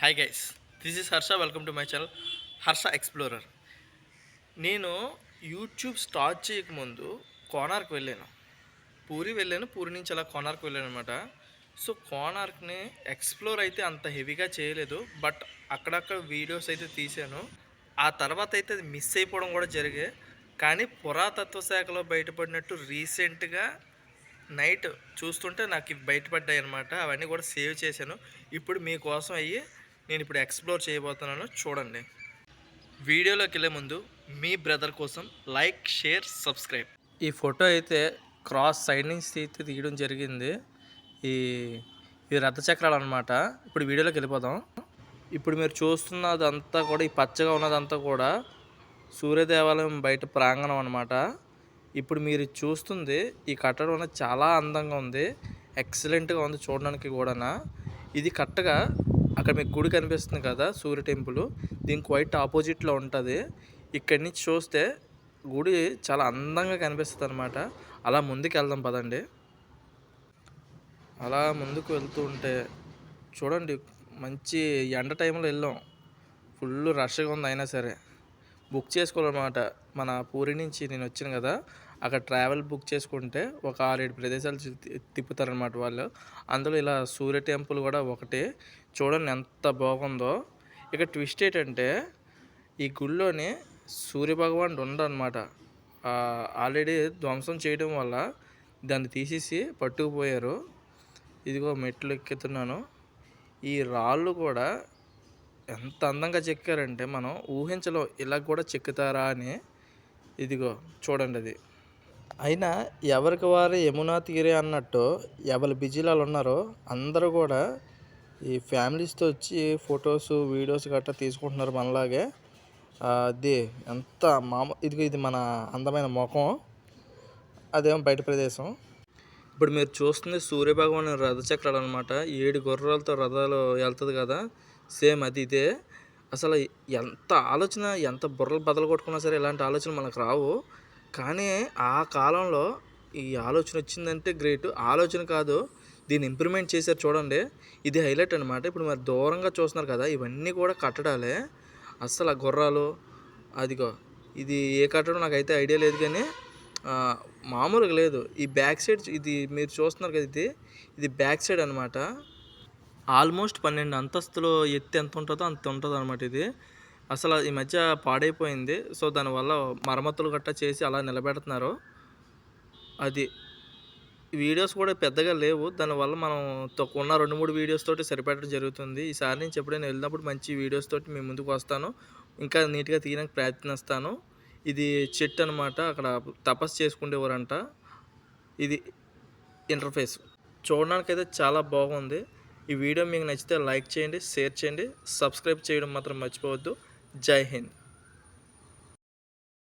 Hi guys this is Harsha welcome to my channel Harsha explorer నేను YouTube start చేయకముందు కోనార్క్ వెళ్ళాను. పూరి వెళ్ళాను పూరి నుంచి అలా కోనార్క్ వెళ్ళాను అనమాట సో కోనార్క్ని ఎక్స్ప్లోర్ అయితే అంత హెవీగా చేయలేదు బట్ అక్కడక్కడ వీడియోస్ అయితే తీశాను. ఆ తర్వాత అయితే అది మిస్ అయిపోవడం కూడా జరిగే కానీ పురాతత్వ శాఖలో బయటపడినట్టు రీసెంట్గా నైట్ చూస్తుంటే నాకు బయటపడ్డాయి అనమాట అవన్నీ కూడా సేవ్ చేశాను. ఇప్పుడు మీకోసం అయ్యి నేను ఇప్పుడు ఎక్స్ప్లోర్ చేయబోతున్నాను. చూడండి. వీడియోలోకి వెళ్ళే ముందు మీ బ్రదర్ కోసం లైక్ షేర్ సబ్స్క్రైబ్. ఈ ఫోటో అయితే క్రాస్ సైడ్ నుంచి తీయడం జరిగింది. ఈ ఈ రథచక్రాలు అనమాట ఇప్పుడు వీడియోలోకి వెళ్ళిపోదాం. ఇప్పుడు మీరు చూస్తున్నదంతా కూడా ఈ పచ్చగా ఉన్నదంతా కూడా సూర్యదేవాలయం బయట ప్రాంగణం అనమాట ఇప్పుడు మీరు చూస్తుంది ఈ కట్టడం అనేది చాలా అందంగా ఉంది. ఎక్సలెంట్గా ఉంది చూడడానికి కూడా ఇది కట్టగా అక్కడ మీకు గుడి కనిపిస్తుంది కదా సూర్య టెంపుల్. దీనికి వైట్ ఆపోజిట్లో ఉంటుంది. ఇక్కడి నుంచి చూస్తే గుడి చాలా అందంగా కనిపిస్తుంది అనమాట అలా ముందుకు వెళ్దాం పదండి. అలా ముందుకు వెళ్తూ ఉంటే చూడండి మంచి ఎండ టైంలో వెళ్ళాం. ఫుల్ రష్గా ఉంది అయినా సరే. బుక్ చేసుకోవాలన్నమాట. మన పూరి నుంచి నేను వచ్చాను కదా అక్కడ ట్రావెల్ బుక్ చేసుకుంటే ఒక ఆరేడు ప్రదేశాలు తి- తిప్పుతారనమాట వాళ్ళు. అందులో ఇలా సూర్య టెంపుల్ కూడా ఒకటి. చూడండి ఎంత బాగుందో. ఇక ట్విస్ట్ ఏంటంటే ఈ గుళ్ళోని సూర్యభగవానుడు ఉండనమాట ఆల్రెడీ ధ్వంసం చేయడం వల్ల దాన్ని తీసేసి పట్టుకుపోయారు. ఇదిగో మెట్లు ఎక్కుతున్నాను. ఈ రాళ్ళు కూడా ఎంత అందంగా చెక్కారంటే మనం ఊహించలో. ఇలా కూడా చెక్కుతారా అని. ఇదిగో చూడండి అది. అయినా ఎవరికి వారు యమునా తీరే అన్నట్టు ఎవరి బిజీలో వాళ్ళు ఉన్నారో అందరూ కూడా ఈ ఫ్యామిలీస్తో వచ్చి ఫొటోస్ వీడియోస్ గట్రా తీసుకుంటున్నారు మనలాగే. అది ఎంత మామ ఇదిగో ఇది మన అందమైన ముఖం. అదేమో బయట ప్రదేశం. ఇప్పుడు మీరు చూస్తుంది సూర్యభగవాన్ రథచక్రాలు అనమాట ఏడు గుర్రాలతో రథాలు వెళ్తుంది కదా. సేమ్ అది ఇదే. అసలు ఎంత ఆలోచన ఎంత బుర్రలు బదలు కొట్టుకున్నా సరే ఇలాంటి ఆలోచన మనకు రావు. కానీ ఆ కాలంలో ఈ ఆలోచన వచ్చిందంటే గ్రేట్. ఆలోచన కాదు దీన్ని ఇంప్రూవ్మెంట్ చేశారు చూడండి. ఇది హైలైట్ అనమాట ఇప్పుడు మరి దూరంగా చూస్తున్నారు కదా ఇవన్నీ కూడా కట్టడాలే. అస్సలు ఆ గుర్రాలు అదిగో ఇది ఏ కట్టడం నాకైతే ఐడియా లేదు కానీ మామూలుగా లేదు. ఈ బ్యాక్ సైడ్ ఇది మీరు చూస్తున్నారు కదా ఇది? ఇది బ్యాక్ సైడ్ అనమాట ఆల్మోస్ట్ పన్నెండు అంతస్తులు ఎత్తు ఎంత ఉంటుందో అంత ఉంటుంది అనమాట ఇది. అసలు ఈ మధ్య పాడైపోయింది. సో దానివల్ల మరమ్మతులు గట్టా చేసి అలా నిలబెడుతున్నారు. అది వీడియోస్ కూడా పెద్దగా లేవు. దానివల్ల మనం తక్కువ ఉన్న రెండు మూడు వీడియోస్ తోటి సరిపెట్టడం జరుగుతుంది. ఈసారి నుంచి ఎప్పుడైనా వెళ్ళినప్పుడు మంచి వీడియోస్ తోటి మీ ముందుకు వస్తాను. ఇంకా నీట్గా తీయడానికి ప్రయత్నిస్తాను. ఇది చెట్టు అనమాట అక్కడ తపస్సు చేసుకునేవారంట ఇది ఇంటర్ఫేస్. చూడడానికి అయితే చాలా బాగుంది. ఈ వీడియో మీకు నచ్చితే లైక్ చేయండి షేర్ చేయండి సబ్స్క్రైబ్ చేయడం మాత్రం మర్చిపోవద్దు. జై హింద్.